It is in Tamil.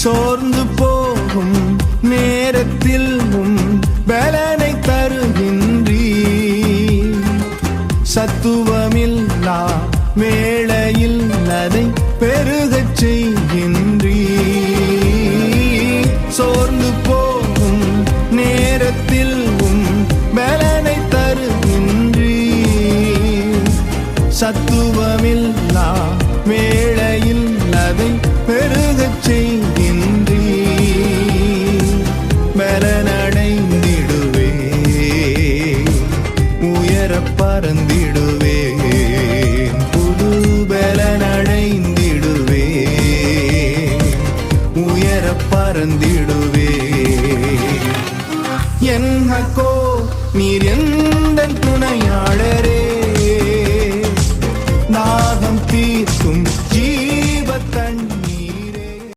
சோர்ந்து போகும் நேரத்தில் உம் பலனை தருகின்றீ சத்துவமில்லா வேளையில் அதை பெருகச் செய்கின்றீ சோர்ந்து போகும் நேரத்தில் உம் பலனை தருகின்றீ சத்துவமில்லா பறந்திடுவேன். புது பலனடைந்திடுவேன் உயர பறந்திடுவேன் என்னக்கோ நீர் எந்த துணையாளரே? நாகம் தீர்க்கும்